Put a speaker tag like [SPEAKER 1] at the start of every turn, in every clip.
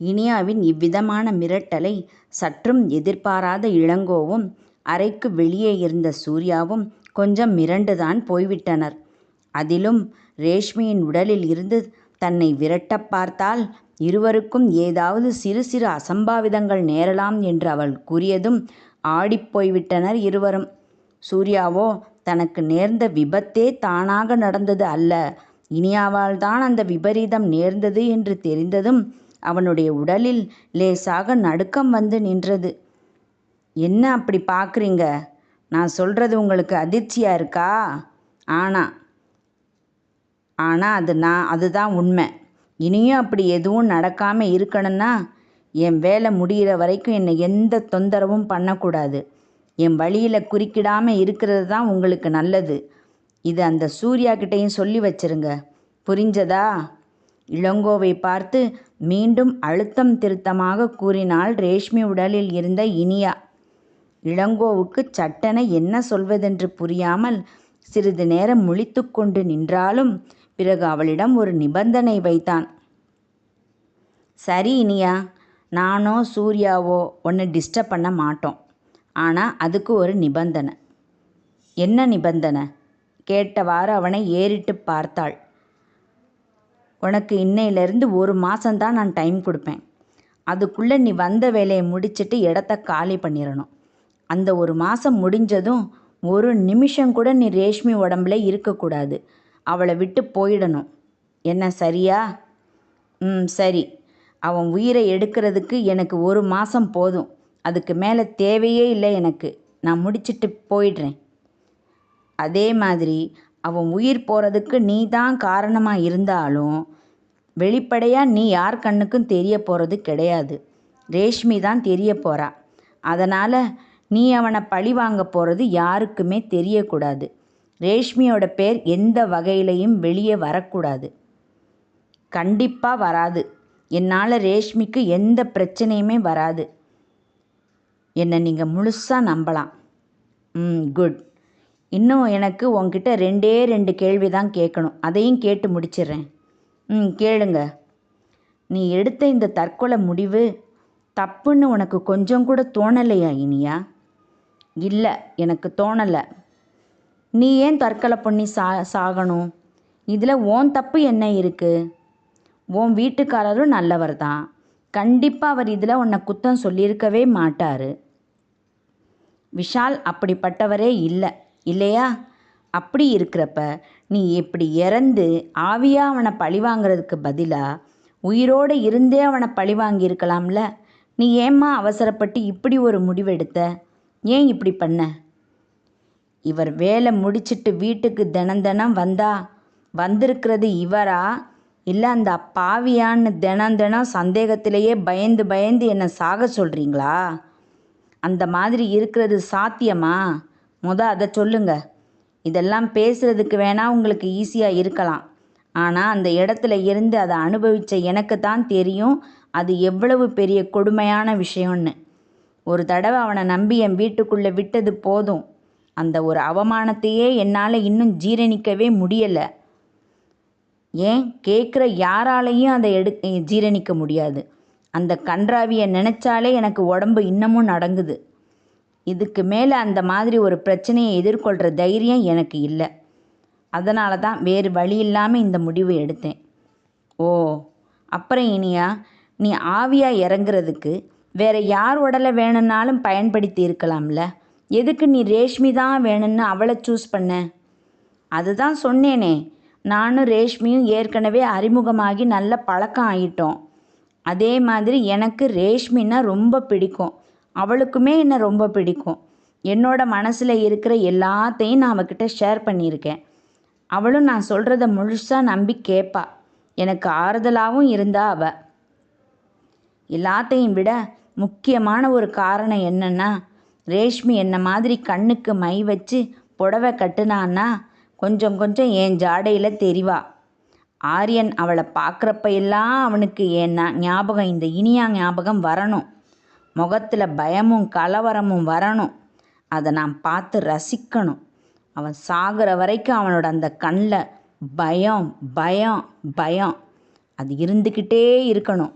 [SPEAKER 1] இனியாவின் இவ்விதமான மிரட்டலை சற்றும் எதிர்பாராத இளங்கோவும் அறைக்கு வெளியே இருந்த சூர்யாவும் கொஞ்சம் மிரண்டுதான் போய்விட்டனர். அதிலும் ரேஷ்மியின் உடலில் இருந்து தன்னை விரட்டப் பார்த்தால் இருவருக்கும் ஏதாவது சிறு சிறு அசம்பாவிதங்கள் நேரலாம் என்று அவள் கூறியதும் ஆடிப்போய்விட்டனர் இருவரும். சூர்யாவோ தனக்கு நேர்ந்த விபத்தே தானாக நடந்தது அல்ல. இனியாவால் தான் அந்த விபரீதம் நேர்ந்தது என்று தெரிந்ததும் அவனுடைய உடலில் லேசாக நடுக்கம் வந்து நின்றது. என்ன அப்படி பார்க்குறீங்க நான் சொல்கிறது உங்களுக்கு அதிர்ச்சியாக இருக்கா? ஆனா ஆனால் அது நான் அதுதான் உண்மை. இனியும் அப்படி எதுவும் நடக்காமல் இருக்கணும்னா என் வேலை முடிகிற வரைக்கும் என்னை எந்த தொந்தரவும் பண்ணக்கூடாது. என் வழியில் குறுக்கிடாமல் இருக்கிறது தான் உங்களுக்கு நல்லது. இது அந்த சூர்யா கிட்டேயும் சொல்லி வச்சிருங்க. புரிஞ்சதா? இளங்கோவை பார்த்து மீண்டும் அழுத்தம் திருத்தமாக கூறினாள் ரேஷ்மி உடலில் இருந்த இனியா இளங்கோவுக்கு சட்டென என்ன சொல்வதென்று புரியாமல் சிறிது நேரம் முழித்து கொண்டு நின்றாலும் பிறகு அவளிடம் ஒரு நிபந்தனை வைத்தான். சரி இனியா நானோ சூர்யாவோ ஒன்று டிஸ்டர்ப் பண்ண மாட்டோம். ஆனால் அதுக்கு ஒரு நிபந்தனை. என்ன நிபந்தனை? கேட்டவாறு அவனை ஏறிட்டு பார்த்தாள். உனக்கு இன்னையிலேருந்து ஒரு மாதம்தான் நான் டைம் கொடுப்பேன். அதுக்குள்ளே நீ வந்த வேலையை முடிச்சிட்டு இடத்த காலி பண்ணிடணும் அந்த ஒரு மாதம் முடிஞ்சதும் ஒரு நிமிஷம் கூட நீ ரேஷ்மி உடம்புல இருக்கக்கூடாது. அவளை விட்டு போயிடணும். என்ன சரியா? ம் சரி. அவன் உயிரை எடுக்கிறதுக்கு எனக்கு ஒரு மாதம் போதும். அதுக்கு மேலே தேவையே இல்லை எனக்கு. நான் முடிச்சிட்டு போயிடுறேன். அதே மாதிரி அவன் உயிர் போகிறதுக்கு நீ தான் காரணமாக இருந்தாலும் வெளிப்படையாக நீ யார் கண்ணுக்கும் தெரிய போகிறது கிடையாது. ரேஷ்மி தான் தெரிய போகிறா அதனால் நீ அவனை பழி வாங்க போகிறது யாருக்குமே தெரியக்கூடாது. ரேஷ்மியோட பேர் எந்த வகையிலையும் வெளியே வரக்கூடாது. கண்டிப்பாக வராது. என்னால் ரேஷ்மிக்கு எந்த பிரச்சனையுமே வராது. என்னை நீங்கள் முழுசாக நம்பலாம். ம் குட். இன்னும் எனக்கு உங்ககிட்ட ரெண்டே ரெண்டு கேள்வி தான் கேட்கணும். அதையும் கேட்டு முடிச்சிடுறேன் ம் கேளுங்க. நீ எடுத்த இந்த தற்கொலை முடிவு தப்புன்னு உனக்கு கொஞ்சம் கூட தோணலையா இனியா? இல்லை எனக்கு தோணலை. நீ ஏன் தற்கொலை பண்ணி சா சாகணும்? இதில் ஓன் தப்பு என்ன இருக்குது உன் வீட்டுக்காரரும் நல்லவர் தான். கண்டிப்பாக அவர் இதில் உன்னை குத்தம் சொல்லியிருக்கவே மாட்டார். விஷால் அப்படிப்பட்டவரே இல்லை. இல்லையா? அப்படி இருக்கிறப்ப நீ இப்படி இறந்து ஆவியாக அவனை பழி வாங்குறதுக்கு பதிலாக உயிரோடு இருந்தே அவனை பழி வாங்கியிருக்கலாம்ல? நீ ஏம்மா அவசரப்பட்டு இப்படி ஒரு முடிவெடுத்த? ஏன் இப்படி பண்ண? இவர் வேலை முடிச்சிட்டு வீட்டுக்கு தினம் தினம் வந்தா வந்திருக்கிறது இவரா? இல்லை அந்த பாவியான்னு தினம் தினம் சந்தேகத்திலேயே பயந்து பயந்து என்னை சாக சொல்கிறீங்களா அந்த மாதிரி இருக்கிறது சாத்தியமா? முத அதை சொல்லுங்க. இதெல்லாம் பேசுகிறதுக்கு வேணால் உங்களுக்கு ஈஸியாக இருக்கலாம். ஆனால் அந்த இடத்துல இருந்து அதை அனுபவித்த எனக்கு தான் தெரியும் அது எவ்வளவு பெரிய கொடுமையான விஷயம்னு. ஒரு தடவை அவனை நம்பி என் வீட்டுக்குள்ளே விட்டது போதும். அந்த ஒரு அவமானத்தையே என்னால் இன்னும் ஜீரணிக்கவே முடியலை. ஏன்? கேட்குற யாராலையும் அதை எடு ஜீரணிக்க முடியாது. அந்த கன்றாவியை நினச்சாலே எனக்கு உடம்பு இன்னமும் நடங்குது. இதுக்கு மேலே அந்த மாதிரி ஒரு பிரச்சனையை எதிர்கொள்கிற தைரியம் எனக்கு இல்லை. அதனால தான் வேறு வழி இல்லாமல் இந்த முடிவு எடுத்தேன். ஓ அப்புறம் இனியா நீ ஆவியாக இறங்குறதுக்கு வேற யார் உடலை வேணும்னாலும் பயன்படுத்தி இருக்கலாம்ல. எதுக்கு நீ ரேஷ்மி தான் வேணும்னு அவளை சூஸ் பண்ண? அதுதான் சொன்னேனே. நானும் ரேஷ்மியும் ஏற்கனவே அறிமுகமாகி நல்ல பழக்கம் ஆகிட்டோம் அதே மாதிரி எனக்கு ரேஷ்மின்னா ரொம்ப பிடிக்கும். அவளுக்குமே என்னை ரொம்ப பிடிக்கும். என்னோட மனசில் இருக்கிற எல்லாத்தையும் நான் அவகிட்ட ஷேர் பண்ணியிருக்கேன். அவளும் நான் சொல்கிறத முழுசாக நம்பி கேட்பா எனக்கு ஆறுதலாகவும் இருந்தா அவ. எல்லாத்தையும் விட முக்கியமான ஒரு காரணம் என்னன்னா ரேஷ்மி என்ன மாதிரி கண்ணுக்கு மை வச்சு புடவை கட்டுனான்னா கொஞ்சம் கொஞ்சம் என் ஜாடையில் தெரிவா. ஆரியன் அவளை பார்க்குறப்ப எல்லாம் அவனுக்கு என் ஞாபகம் இந்த இனியா ஞாபகம் வரணும். முகத்தில் பயமும் கலவரமும் வரணும். அதை நான் பார்த்து ரசிக்கணும். அவன் சாகிற வரைக்கும் அவனோட அந்த கண்ணில் பயம் பயம் பயம். அது இருந்துக்கிட்டே இருக்கணும்.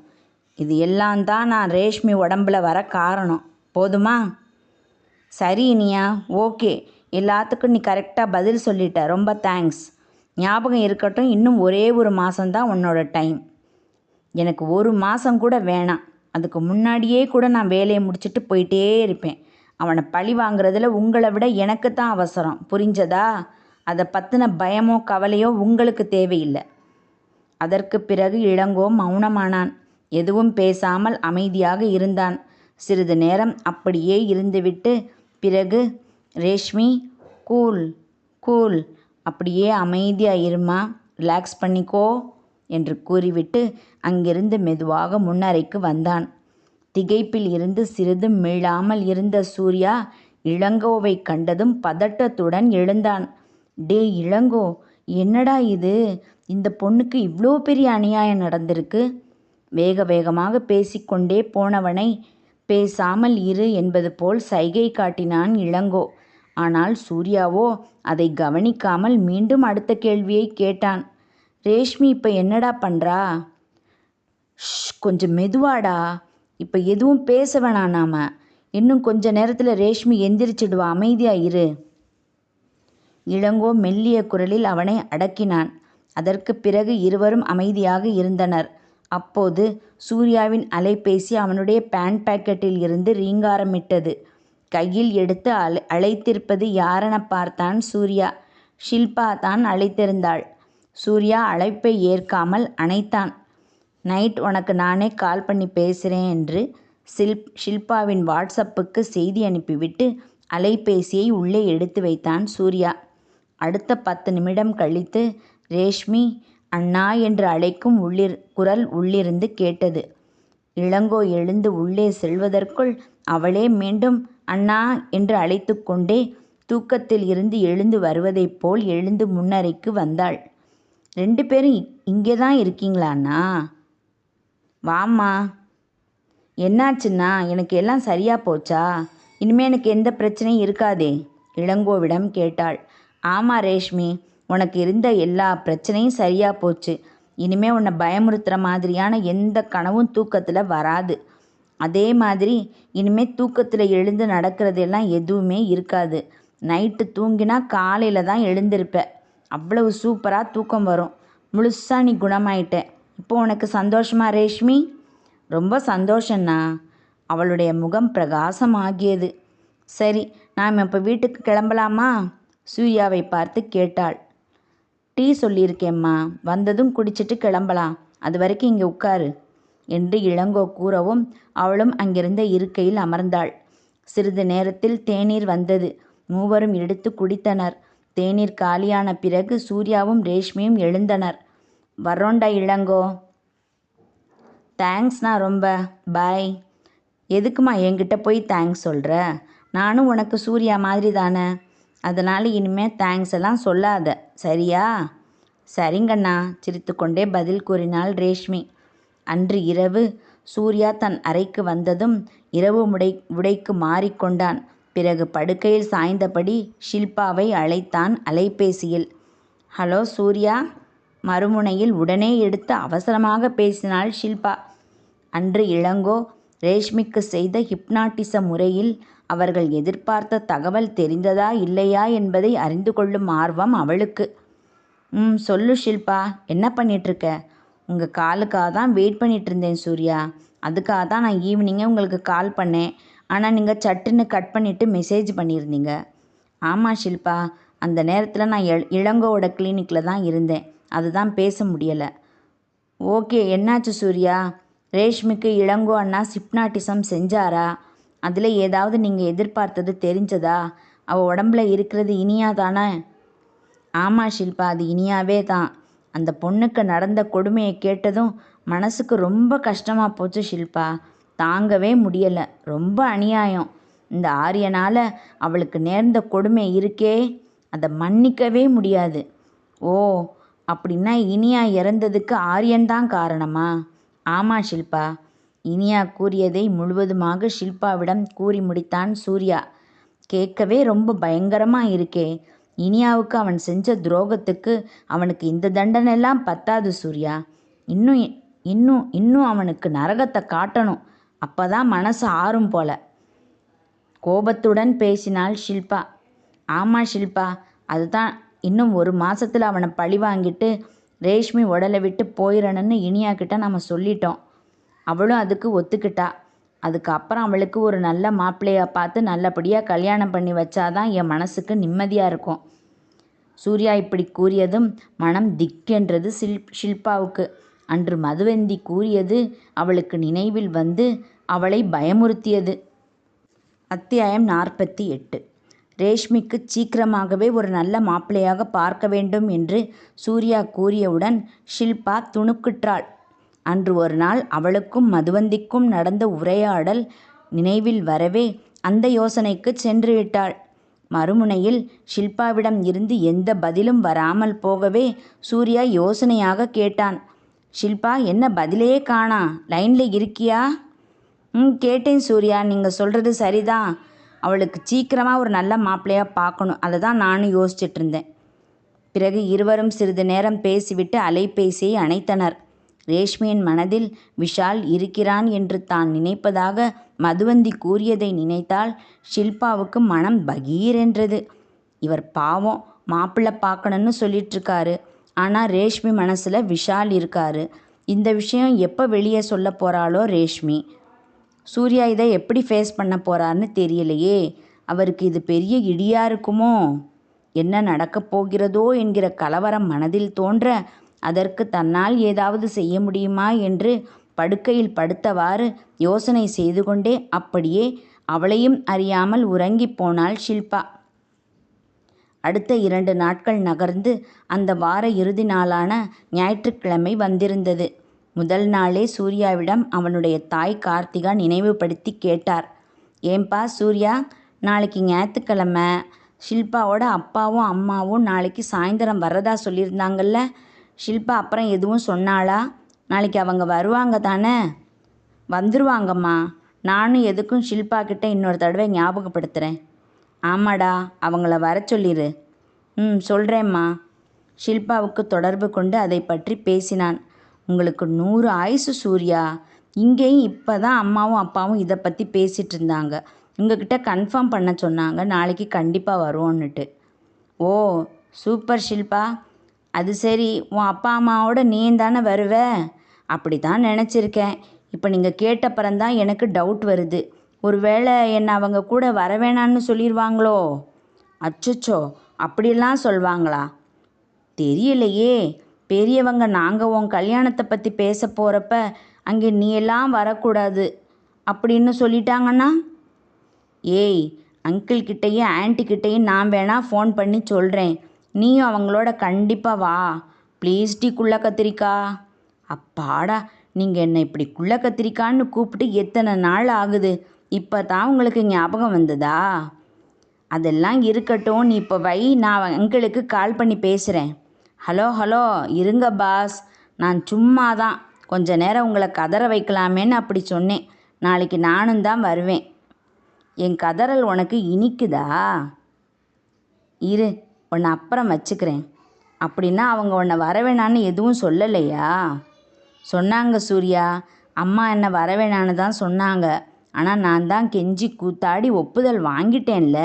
[SPEAKER 1] இது எல்லாம் தான் நான் ரேஷ்மி உடம்புல வர காரணம். போதுமா? சரி இனியா. ஓகே. எல்லாத்துக்கும் நீ கரெக்டாக பதில் சொல்லிட்ட. ரொம்ப தேங்க்ஸ். ஞாபகம் இருக்கட்டும். இன்னும் ஒரே ஒரு மாதம்தான் உன்னோட டைம். எனக்கு ஒரு மாதம் கூட வேணாம். அதுக்கு முன்னாடியே கூட நான் வேலையை முடிச்சுட்டு போயிட்டே இருப்பேன். அவனை பழி வாங்குறதுல உங்களை விட எனக்கு தான் அவசரம். புரிஞ்சதா? அதை பற்றின பயமோ கவலையோ உங்களுக்கு தேவையில்லை. அதற்கு பிறகு இளங்கோ மௌனமானான். எதுவும் பேசாமல் அமைதியாக இருந்தான். சிறிது நேரம் அப்படியே இருந்துவிட்டு பிறகு ரேஷ்மி கூல் கூல் அப்படியே அமைதியாக இருமா? ரிலாக்ஸ் பண்ணிக்கோ. என்று கூறிவிட்டு அங்கிருந்து மெதுவாக முன்னறைக்கு வந்தான். திகைப்பில் இருந்து சிறிதும் மீளாமல் இருந்த சூர்யா இளங்கோவை கண்டதும் பதட்டத்துடன் எழுந்தான். டே இளங்கோ என்னடா இது? இந்த பொண்ணுக்கு இவ்வளோ பெரிய அநியாயம் நடந்திருக்கு? வேக வேகமாக பேசிக்கொண்டே போனவனை பேசாமல் இரு என்பது போல் சைகை காட்டினான் இளங்கோ. ஆனால் சூர்யாவோ அதை கவனிக்காமல் மீண்டும் அடுத்த கேள்வியை கேட்டான். ரேஷ்மி இப்போ என்னடா பண்ணுறா ஷ் கொஞ்சம் மெதுவாடா. இப்போ எதுவும் பேச வேணாம் நாம. இன்னும் கொஞ்ச நேரத்தில் ரேஷ்மி எந்திரிச்சிடுவா. அமைதியாக இரு. இளங்கோ மெல்லிய குரலில் அவனை அடக்கினான். அதற்கு பிறகு இருவரும் அமைதியாக இருந்தனர். அப்போது சூர்யாவின் அலைபேசி அவனுடைய பேண்ட் பாக்கெட்டில் இருந்து ரீங்காரமிட்டது. கையில் எடுத்து அழை அழைத்திருப்பது யாரென பார்த்தான் சூர்யா. ஷில்பா தான் அழைத்திருந்தாள். சூர்யா அழைப்பை ஏற்காமல் அணைத்தான். நைட் உனக்கு நானே கால் பண்ணி பேசுகிறேன் என்று சில்ப் ஷில்பாவின் வாட்ஸ்அப்புக்கு செய்தி அனுப்பிவிட்டு அலைபேசியை உள்ளே எடுத்து வைத்தான் சூர்யா. அடுத்த பத்து நிமிடம் கழித்து ரேஷ்மி அண்ணா என்று அழைக்கும் உள்ளிர் குரல் உள்ளிருந்து கேட்டது. இளங்கோ எழுந்து உள்ளே செல்வதற்குள் அவளே மீண்டும் அண்ணா என்று அழைத்து கொண்டே தூக்கத்தில் இருந்து எழுந்து வருவதைப் போல் எழுந்து முன்னறைக்கு வந்தாள். ரெண்டு பேரும் இங்கே தான் இருக்கீங்களாண்ணா? வாம்மா. என்னாச்சுன்னா எனக்கு எல்லாம் சரியா போச்சா? இனிமே எனக்கு எந்த பிரச்சனையும் இருக்காதே இளங்கோவிடம் கேட்டாள். ஆமாம் ரேஷ்மி உனக்கு இருந்த எல்லா பிரச்சனையும் சரியா போச்சு. இனிமே உன்னை பயமுறுத்துகிற மாதிரியான எந்த கனவும் தூக்கத்தில் வராது. அதே மாதிரி இனிமே தூக்கத்தில் எழுந்து நடக்கிறதெல்லாம் எதுவுமே இருக்காது. நைட்டு தூங்கினா காலையில் தான் எழுந்திருப்பேன் அவ்வளவு சூப்பராக தூக்கம் வரும். முழுசாக நீ குணமாயிட்ட. இப்போ உனக்கு சந்தோஷமா ரேஷ்மி? ரொம்ப சந்தோஷண்ணா அவளுடைய முகம் பிரகாசமாகியது. சரி நாம் இப்போ வீட்டுக்கு கிளம்பலாமா? சூர்யாவை பார்த்து கேட்டாள். டீ சொல்லியிருக்கேம்மா. வந்ததும் குடிச்சிட்டு கிளம்பலாம். அது வரைக்கும் இங்கே உட்காரு என்று இளங்கோ கூறவும் அவளும் அங்கிருந்த இருக்கையில் அமர்ந்தாள். சிறிது நேரத்தில் தேநீர் வந்தது. மூவரும் எடுத்து குடித்தனர். தேநீர் காலியான பிறகு சூர்யாவும் ரேஷ்மியும் எழுந்தனர். வர்றோண்டா இளங்கோ. தேங்க்ஸ்ண்ணா ரொம்ப. பாய் எதுக்குமா என்கிட்ட போய் தேங்க்ஸ் சொல்கிற நானும் உனக்கு சூர்யா மாதிரி தானே அதனால் இனிமேல் தேங்க்ஸ் எல்லாம் சொல்லாத. சரியா? சரிங்கண்ணா சிரித்துக்கொண்டே பதில் கூறினாள் ரேஷ்மி. அன்று இரவு சூர்யா தன் அறைக்கு வந்ததும் இரவு முடை உடைக்கு மாறிக்கொண்டான். பிறகு படுக்கையில் சாய்ந்தபடி ஷில்பாவை அழைத்தான் அலைபேசியில். ஹலோ சூர்யா. மறுமுனையில் உடனே எடுத்து அவசரமாக பேசினாள் ஷில்பா. அன்று இளங்கோ ரேஷ்மிக்கு செய்த ஹிப்னாட்டிச முறையில் அவர்கள் எதிர்பார்த்த தகவல் தெரிந்ததா இல்லையா என்பதை அறிந்து கொள்ளும் ஆர்வம் அவளுக்கு. ம் சொல்லு ஷில்பா. என்ன பண்ணிகிட்ருக்க உங்கள் காலுக்காக தான் வெயிட் பண்ணிகிட்ருந்தேன் இருந்தேன் சூர்யா. அதுக்காக தான் நான் ஈவினிங்கே உங்களுக்கு கால் பண்ணேன். ஆனால் நீங்கள் சட்டுன்னு கட் பண்ணிவிட்டு மெசேஜ் பண்ணியிருந்தீங்க. ஆமாம் ஷில்பா. அந்த நேரத்தில் நான் இள இளங்கோவோட கிளினிக்கில் தான் இருந்தேன். அதுதான் பேச முடியலை. ஓகே என்னாச்சு சூர்யா? ரேஷ்மிக்கு இளங்கோ அண்ணா சிப்னாட்டிசம் செஞ்சாரா? அதில் ஏதாவது நீங்கள் எதிர்பார்த்தது தெரிஞ்சதா? அவள் உடம்புல இருக்கிறது இனியா தானே ஆமாம் ஷில்பா அது இனியாவே தான். அந்த பொண்ணுக்கு நடந்த கொடுமையை கேட்டதும் மனசுக்கு ரொம்ப கஷ்டமாக போச்சு ஷில்பா. தாங்கவே முடியலை. ரொம்ப அநியாயம். இந்த ஆரியனால் அவளுக்கு நேர்ந்த கொடுமை இருக்கே. அதை மன்னிக்கவே முடியாது. ஓ அப்படின்னா இனியா இறந்ததுக்கு ஆரியன் தான் காரணமா? ஆமாம் ஷில்பா. இனியா கூறியதை முழுவதுமாக ஷில்பாவிடம் கூறி முடித்தான் சூர்யா. கேட்கவே ரொம்ப பயங்கரமாக இருக்கே. இனியாவுக்கு அவன் செஞ்ச துரோகத்துக்கு அவனுக்கு இந்த தண்டனைலாம் பத்தாது சூர்யா. இன்னும் இன்னும் இன்னும் அவனுக்கு நரகத்தை காட்டணும். அப்பதான் மனசு ஆறும் போல. கோபத்துடன் பேசினாள் ஷில்பா. ஆமாம் ஷில்பா அதுதான் இன்னும் ஒரு மாசத்துல அவனை பழி வாங்கிட்டு ரேஷ்மி உடலை விட்டு போயிடணும்னு இனியா கிட்ட நம்ம சொல்லிட்டோம். அவளும் அதுக்கு ஒத்துக்கிட்டா. அதுக்கப்புறம் அவளுக்கு ஒரு நல்ல மாப்பிள்ளையை பார்த்து நல்லபடியாக கல்யாணம் பண்ணி வச்சாதான் என் மனசுக்கு நிம்மதியாக இருக்கும். சூர்யா இப்படி கூறியதும் மனம் திக்கென்றது ஷில் ஷில்பாவுக்கு. அன்று மதுவந்தி கூறியது அவளுக்கு நினைவில் வந்து அவளை பயமுறுத்தியது. அத்தியாயம் நாற்பத்தி எட்டு. ரேஷ்மிக்கு சீக்கிரமாகவே ஒரு நல்ல மாப்பிள்ளையாக பார்க்க வேண்டும் என்று சூர்யா கூறியவுடன் ஷில்பா துணுக்குற்றாள். அன்று ஒரு நாள் அவளுக்கும் மதுவந்திக்கும் நடந்த உரையாடல் நினைவில் வரவே அந்த யோசனைக்கு சென்று விட்டாள். மறுமுனையில் ஷில்பாவிடம் இருந்து எந்த பதிலும் வராமல் போகவே சூர்யா யோசனையாக கேட்டான். ஷில்பா என்ன பதிலே காணா? லைனில் இருக்கியா? ம் கேட்டேன் சூர்யா. நீங்கள் சொல்கிறது சரிதான் அவளுக்கு சீக்கிரமாக ஒரு நல்ல மாப்பிள்ளையாக பார்க்கணும் அதை தான் நானும் யோசிச்சுட்டு இருந்தேன் பிறகு இருவரும் சிறிது நேரம் பேசிவிட்டு அலைபேசியை அணைத்தனர். ரேஷ்மியின் மனதில் விஷால் இருக்கிறான் என்று தான் நினைப்பதாக மதுவந்தி கூறியதை நினைத்தால் ஷில்பாவுக்கு மனம் பகீரென்றது. இவர் பாவம் மாப்பிள்ளை பார்க்கணுன்னு சொல்லிட்டு இருக்காரு ஆனால் ரேஷ்மி மனசில் விஷால் இருக்காரு. இந்த விஷயம் எப்போ வெளியே சொல்ல போகிறாளோ ரேஷ்மி. சூர்யா இதை எப்படி ஃபேஸ் பண்ண போகிறாருன்னு தெரியலையே. அவருக்கு இது பெரிய இடியாக இருக்குமோ? என்ன நடக்கப் போகிறதோ என்கிற கலவரம் மனதில் தோன்ற அதற்கு தன்னால் ஏதாவது செய்ய முடியுமா என்று படுக்கையில் படுத்தவாறு யோசனை செய்து கொண்டே அப்படியே அவளையும் அறியாமல் உறங்கி போனாள் ஷில்பா. அடுத்த இரண்டு நாட்கள் நகர்ந்து அந்த வார இறுதி நாளான ஞாயிற்றுக்கிழமை வந்திருந்தது. முதல் நாளே சூர்யாவிடம் அவனுடைய தாய் கார்த்திகா நினைவுபடுத்தி கேட்டார். ஏன்பா சூர்யா நாளைக்கு ஞாயிற்றுக்கிழமை. ஷில்பாவோட அப்பாவும் அம்மாவும் நாளைக்கு சாயந்தரம் வர்றதா சொல்லியிருந்தாங்கல்ல. ஷில்பா அப்புறம் எதுவும் சொன்னாளா? நாளைக்கு அவங்க வருவாங்க தானே? வந்துருவாங்கம்மா. நானும் எதுக்கும் ஷில்பா கிட்ட இன்னொரு தடவை ஞாபகப்படுத்துகிறேன் ஆமாடா அவங்கள வர சொல்லிடு ம் சொல்கிறேம்மா ஷில்பாவுக்கு தொடர்பு கொண்டு அதை பற்றி பேசினான். உங்களுக்கு நூறு ஆயுசு சூர்யா. இங்கேயும் இப்போ தான் அம்மாவும் அப்பாவும் இதை பற்றி பேசிகிட்டு இருந்தாங்க. உங்ககிட்ட கன்ஃபார்ம் பண்ண சொன்னாங்க. நாளைக்கு கண்டிப்பாக வருவோன்னுட்டு. ஓ சூப்பர் ஷில்பா. அது சரி உன் அப்பா அம்மாவோட நீ தானே வருவ? அப்படி தான் நினச்சிருக்கேன். இப்போ நீங்கள் கேட்டப்புறம்தான் எனக்கு டவுட் வருது. ஒருவேளை என்னை அவங்க கூட வர வேணான்னு சொல்லிடுவாங்களோ அச்சச்சோ அப்படிலாம் சொல்வாங்களா? தெரியலையே. பெரியவங்க நாங்கள் உன் கல்யாணத்தை பற்றி பேச போகிறப்ப அங்கே நீ எல்லாம் வரக்கூடாது அப்படின்னு சொல்லிட்டாங்கன்னா? ஏய் அங்கிள் கிட்டேயும் ஆன்ட்டிக்கிட்டேயும் நான் வேணா ஃபோன் பண்ணி சொல்கிறேன் நீயும் அவங்களோட கண்டிப்பாக வா. ப்ளீஸ் டி குள்ள கத்திரிக்கா. அப்பாடா நீங்கள் என்னை இப்படி குள்ள கத்திரிக்கான்னு கூப்பிட்டு எத்தனை நாள் ஆகுது? இப்போ தான் உங்களுக்கு ஞாபகம் வந்ததா? அதெல்லாம் இருக்கட்டும். நீ இப்போ வை நான் அங்கிளுக்கு கால் பண்ணி பேசுகிறேன் ஹலோ ஹலோ இருங்க பாஸ். நான் சும்மா தான் கொஞ்ச நேரம் உங்களை கதற வைக்கலாமேன்னு அப்படி சொன்னேன். நாளைக்கு நானும் தான் வருவேன். என் கதறல் உனக்கு இனிக்குதா? இரு உன்னை அப்புறம் வச்சுக்கிறேன். அப்படின்னா அவங்க உன்னை வரவேணான்னு எதுவும் சொல்லலையா? சொன்னாங்க சூர்யா. அம்மா என்னை வரவேணான்னு தான் சொன்னாங்க. ஆனால் நான் தான் கெஞ்சி கூத்தாடி ஒப்புதல் வாங்கிட்டேன்ல.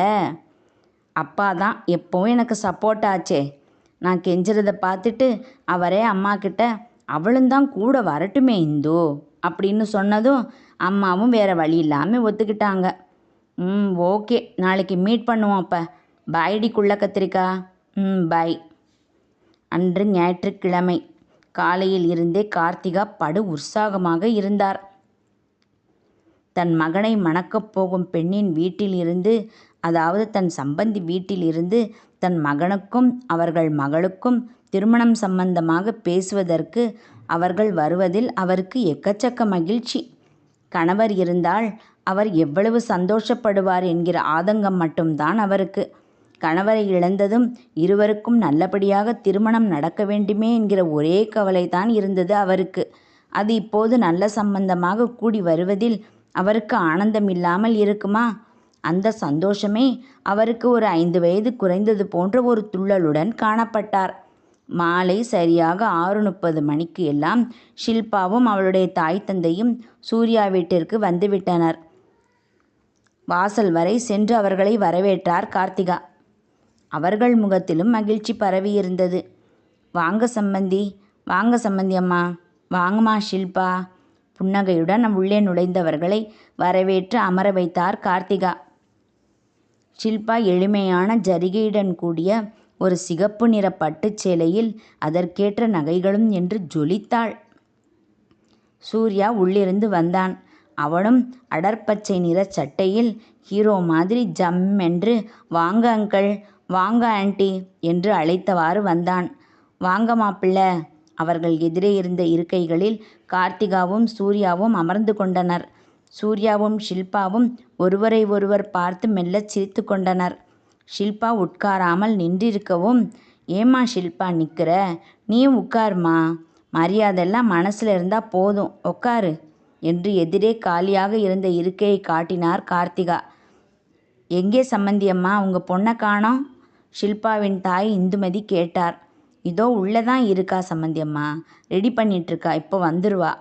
[SPEAKER 1] அப்பா தான் எப்போவும் எனக்கு சப்போர்ட் ஆச்சே. நான் கெஞ்சுறத பார்த்துட்டு அவரே அம்மா கிட்ட அவளும் தான் கூட வரட்டுமே இந்து அப்படின்னு சொன்னதும் அம்மாவும் வேற வழி இல்லாமல் ஒத்துக்கிட்டாங்க. ம் ஓகே. நாளைக்கு மீட் பண்ணுவோம் அப்போ. பாய்டி குள்ள கத்திரிக்கா. ம் பாய் அன்று ஞாயிற்றுக்கிழமை காலையில் இருந்தே கார்த்திகா படு உற்சாகமாக இருந்தார். தன் மகனை மணக்கப் போகும் பெண்ணின் வீட்டில் இருந்து அதாவது தன் சம்பந்தி வீட்டில் இருந்து தன் மகனுக்கும் அவர்கள் மகளுக்கும் திருமணம் சம்பந்தமாக பேசுவதற்கு அவர்கள் வருவதில் அவருக்கு எக்கச்சக்க மகிழ்ச்சி. கணவர் இருந்தால் அவர் எவ்வளவு சந்தோஷப்படுவார் என்கிற ஆதங்கம் மட்டும்தான் அவருக்கு. கணவரை இழந்ததும் இருவருக்கும் நல்லபடியாக திருமணம் நடக்க வேண்டுமே என்கிற ஒரே கவலைதான் இருந்தது அவருக்கு. அது இப்போது நல்ல சம்பந்தமாக கூடி வருவதில் அவருக்கு ஆனந்தம் இல்லாமல் இருக்குமா? அந்த சந்தோஷமே அவருக்கு ஒரு ஐந்து வயது குறைந்தது போன்ற ஒரு துள்ளலுடன் காணப்பட்டார். மாலை சரியாக ஆறு முப்பது மணிக்கு எல்லாம் ஷில்பாவும் அவளுடைய தாய் தந்தையும் சூர்யா வீட்டிற்கு வந்துவிட்டனர் வாசல் வரை சென்று அவர்களை வரவேற்றார் கார்த்திகா. அவர்கள் முகத்திலும் மகிழ்ச்சி பரவியிருந்தது. வாங்க சம்பந்தி வாங்க சம்பந்தி அம்மா வாங்கம்மா ஷில்பா புன்னகையுடன் உள்ளே நுழைந்தவர்களை வரவேற்று அமர வைத்தார் கார்த்திகா. ஷில்பா எளிமையான ஜரிகையுடன் கூடிய ஒரு சிகப்பு நிற பட்டுச் சேலையில் அதற்கேற்ற நகைகளும் என்று ஜொலித்தாள். சூர்யா உள்ளிருந்து வந்தான். அவனும் அடர்பச்சை நிற சட்டையில் ஹீரோ மாதிரி ஜம் என்று வாங்க அங்கிள் வாங்க ஆண்டி என்று அழைத்தவாறு வந்தான். வாங்க மாப்பிள்ள அவர்கள் எதிரே இருந்த இருக்கைகளில் கார்த்திகாவும் சூர்யாவும் அமர்ந்து கொண்டனர். சூர்யாவும் ஷில்பாவும் ஒருவரை ஒருவர் பார்த்து மெல்லச் சிரித்து கொண்டனர். ஷில்பா உட்காராமல் நின்றிருக்கவும் ஏம்மா ஷில்பா நிற்கிற நீயும் உட்காரும்மா மரியாதையெல்லாம் மனசில் இருந்தால் போதும். உட்காரு என்று எதிரே காலியாக இருந்த இருக்கையை காட்டினார் கார்த்திகா. எங்கே சம்மந்தியம்மா உங்கள் பொண்ணை காணோம். ஷில்பாவின் தாய் இந்துமதி கேட்டார். இதோ உள்ளே தான் இருக்கா சம்மந்தியம்மா ரெடி பண்ணிட்டுருக்கா. இப்போ வந்துடுவா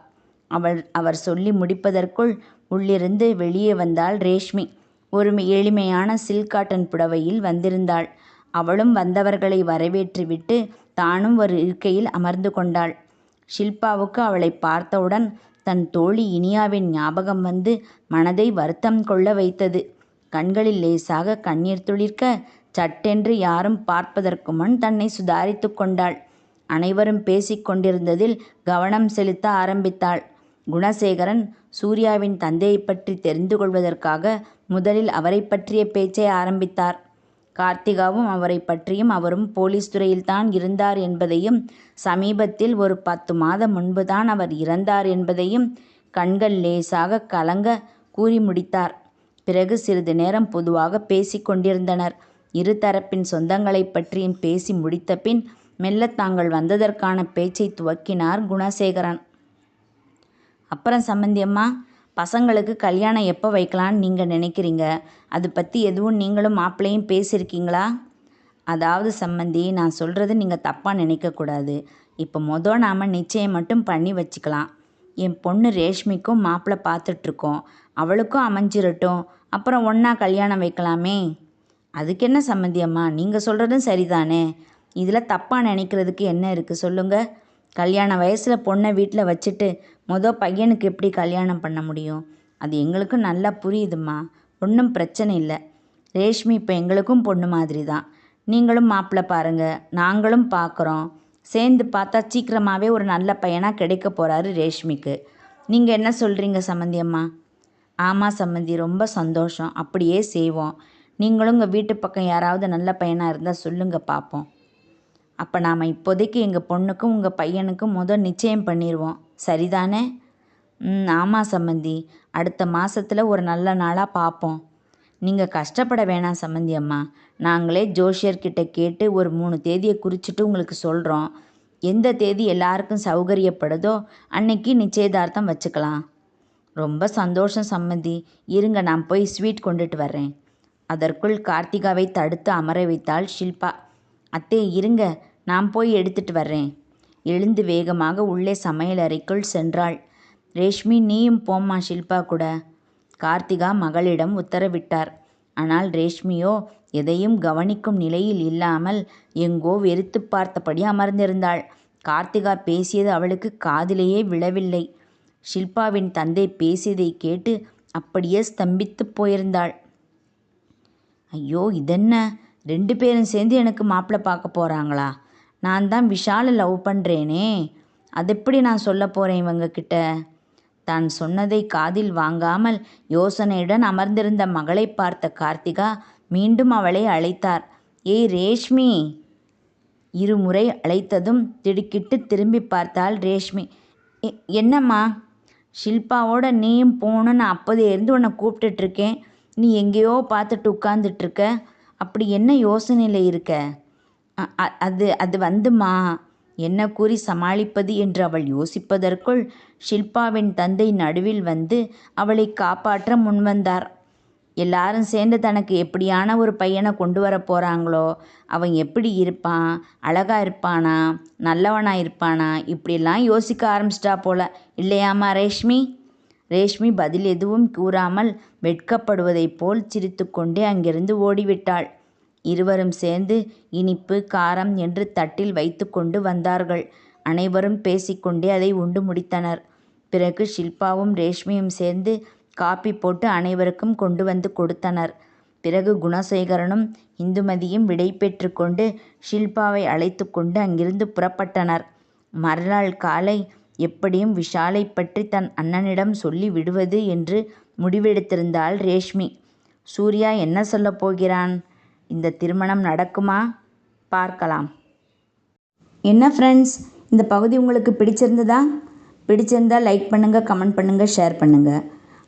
[SPEAKER 1] அவள் அவர் சொல்லி முடிப்பதற்குள் உள்ளிருந்து வெளியே வந்தாள் ரேஷ்மி. ஒரு எளிமையான சில்க் காட்டன் புடவையில் வந்திருந்தாள். அவளும் வந்தவர்களை வரவேற்றுவிட்டு தானும் ஒரு இருக்கையில் அமர்ந்து கொண்டாள். ஷில்பாவுக்கு அவளை பார்த்தவுடன் தன் தோழி இனியாவின் ஞாபகம் வந்து மனதை வருத்தம் கொள்ள வைத்தது. கண்களில் லேசாக கண்ணீர் துளிர்க்க சட்டென்று யாரும் பார்ப்பதற்கு முன் தன்னை சுதாரித்து கொண்டாள். அனைவரும் பேசிக் கொண்டிருந்ததில் கவனம் செலுத்த ஆரம்பித்தாள். குணசேகரன் சூர்யாவின் தந்தையை பற்றி தெரிந்து கொள்வதற்காக முதலில் அவரை பற்றிய பேச்சை ஆரம்பித்தார். கார்த்திகாவும் அவரை பற்றியும் அவரும் போலீஸ் துறையில்தான் இருந்தார் என்பதையும் சமீபத்தில் ஒரு பத்து மாதம் முன்புதான் அவர் இறந்தார் என்பதையும் கண்கள் லேசாக கலங்க கூறி முடித்தார். பிறகு சிறிது நேரம் பொதுவாக பேசிக் கொண்டிருந்தனர். இருதரப்பின் சொந்தங்களைப் பற்றியும் பேசி முடித்த பின் மெல்ல தாங்கள் வந்ததற்கான பேச்சை துவக்கினார் குணசேகரன். அப்புறம் சம்பந்தியம்மா பசங்களுக்கு கல்யாணம் எப்போ வைக்கலான்னு நீங்கள் நினைக்கிறீங்க? அது பற்றி எதுவும் நீங்களும் மாப்பிள்ளையும் பேசியிருக்கீங்களா? அதாவது சம்மந்தி நான் சொல்கிறது நீங்கள் தப்பாக நினைக்கக்கூடாது இப்போ மொதல் நாம் நிச்சயம் மட்டும் பண்ணி வச்சுக்கலாம். என் பொண்ணு ரேஷ்மிக்கும் மாப்பிள்ளை பார்த்துட்ருக்கோம். அவளுக்கும் அமைஞ்சிரட்டும். அப்புறம் ஒன்றா கல்யாணம் வைக்கலாமே? அதுக்கு என்ன சம்மந்தி அம்மா? நீங்கள் சொல்கிறதும் சரிதானே. இதில் தப்பாக நினைக்கிறதுக்கு என்ன இருக்குது சொல்லுங்கள் கல்யாண வயசில் பொண்ணை வீட்டில் வச்சுட்டு மொதல் பையனுக்கு எப்படி கல்யாணம் பண்ண முடியும்? அது எங்களுக்கும் நல்லா புரியுதும்மா. ஒன்றும் பிரச்சனை இல்லை. ரேஷ்மி இப்போ எங்களுக்கும் பொண்ணு மாதிரி தான் நீங்களும் மாப்பிள்ளை பாருங்கள் நாங்களும் பார்க்குறோம் சேர்ந்து பார்த்தா சீக்கிரமாகவே ஒரு நல்ல பையனாக கிடைக்க போகிறாரு ரேஷ்மிக்கு. நீங்கள் என்ன சொல்கிறீங்க சம்மந்தி அம்மா? ஆமாம் சம்மந்தி ரொம்ப சந்தோஷம். அப்படியே செய்வோம். நீங்களும் உங்கள் வீட்டு பக்கம் யாராவது நல்ல பையனாக இருந்தால் சொல்லுங்கள் பார்ப்போம் அப்போ நாம் இப்போதைக்கு எங்கள் பொண்ணுக்கும் உங்கள் பையனுக்கும் முதல் நிச்சயம் பண்ணிடுவோம் சரிதானே? ம் ஆமாம் சம்மந்தி அடுத்த மாதத்தில் ஒரு நல்ல நாளாக பார்ப்போம் நீங்கள் கஷ்டப்பட வேணாம் சம்மந்தி அம்மா. நாங்களே ஜோஷியர்கிட்ட கேட்டு ஒரு மூணு தேதியை குறிச்சிட்டு உங்களுக்கு சொல்கிறோம் எந்த தேதி எல்லாருக்கும் சௌகரியப்படுதோ அன்னைக்கு நிச்சயதார்த்தம் வச்சுக்கலாம். ரொம்ப சந்தோஷம் சம்மந்தி இருங்க நான் போய் ஸ்வீட் கொண்டுட்டு வர்றேன். அதற்குள் கார்த்திகாவை தடுத்து அமர வைத்தாள் ஷில்பா. அத்தே இருங்க நான் போய் எடுத்துட்டு வர்றேன். எழுந்து வேகமாக உள்ளே சமையல் அறைக்குள் சென்றாள். ரேஷ்மி நீயும் போம்மா ஷில்பா கூட. கார்த்திகா மகளிடம் உத்தரவிட்டார். ஆனால் ரேஷ்மியோ எதையும் கவனிக்கும் நிலையில் இல்லாமல் எங்கோ வெறித்து பார்த்தபடி அமர்ந்திருந்தாள். கார்த்திகா பேசியது அவளுக்கு காதிலேயே விழவில்லை. ஷில்பாவின் தந்தை பேசியதை கேட்டு அப்படியே ஸ்தம்பித்து போயிருந்தாள். ஐயோ இதென்ன? ரெண்டு பேரும் சேர்ந்து எனக்கு மாப்பிள்ளை பார்க்க போகிறாங்களா நான் தான் விஷாலை லவ் பண்ணுறேனே அது எப்படி நான் சொல்ல போகிறேன் இவங்கக்கிட்ட தான் சொன்னதை காதில் வாங்காமல் யோசனையுடன் அமர்ந்திருந்த மகளை பார்த்த கார்த்திகா மீண்டும் அவளை அழைத்தார். ஏய் ரேஷ்மி! இருமுறை அழைத்ததும் திடுக்கிட்டு திரும்பி பார்த்தாள் ரேஷ்மி. என்னம்மா? ஷில்பாவோட நீயும் போகணுன்னு அப்போதே இருந்து உன்னை கூப்பிட்டுட்ருக்கேன் நீ எங்கேயோ பார்த்துட்டு உட்காந்துட்ருக்க அப்படி என்ன யோசனையில் இருக்க? அது அது வந்துமா? என்ன கூறி சமாளிப்பது என்று அவள் யோசிப்பதற்குள் ஷில்பாவின் தந்தை நடுவில் வந்து அவளை காப்பாற்ற முன்வந்தார். எல்லாரும் சேர்ந்து தனக்கு எப்படியான ஒரு பையனை கொண்டு வர போகிறாங்களோ அவன் எப்படி இருப்பான்? அழகாக இருப்பானா? நல்லவனாக இருப்பானா? இப்படிலாம் யோசிக்க ஆரம்பிச்சிட்டா போல. இல்லையாமா ரேஷ்மி? ரேஷ்மி பதில் எதுவும் கூறாமல் வெட்கப்படுவதைப் போல் சிரித்துக்கொண்டே அங்கிருந்து ஓடிவிட்டாள். இருவரும் சேர்ந்து இனிப்பு காரம் என்று தட்டில் வைத்துக்கொண்டு வந்தார்கள். அனைவரும் பேசிக்கொண்டே அதை உண்டு முடித்தனர். பிறகு ஷில்பாவும் ரேஷ்மியும் சேர்ந்து காப்பி போட்டு அனைவருக்கும் கொண்டு வந்து கொடுத்தனர். பிறகு குணசேகரனும் இந்துமதியும் விடை பெற்றுக்கொண்டு ஷில்பாவை அழைத்து கொண்டு அங்கிருந்து புறப்பட்டனர். மறுநாள் காலை எப்படியும் விஷாலை பற்றி தன் அண்ணனிடம் சொல்லி விடுவது என்று முடிவெடுத்திருந்தாள் ரேஷ்மி. சூர்யா என்ன சொல்லப் போகிறான்? இந்த திருமணம் நடக்குமா? பார்க்கலாம். என்ன ஃப்ரெண்ட்ஸ் இந்த பகுதி உங்களுக்கு பிடிச்சிருந்ததா? பிடிச்சிருந்தா லைக் பண்ணுங்கள் கமெண்ட் பண்ணுங்கள் ஷேர் பண்ணுங்கள்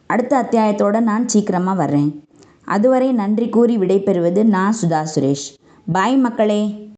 [SPEAKER 1] அடுத்த அத்தியாயத்தோடு நான் சீக்கிரமாக வர்றேன். அதுவரை நன்றி கூறி விடைபெறுவது நான் சுதா சுரேஷ். பாய் மக்களே.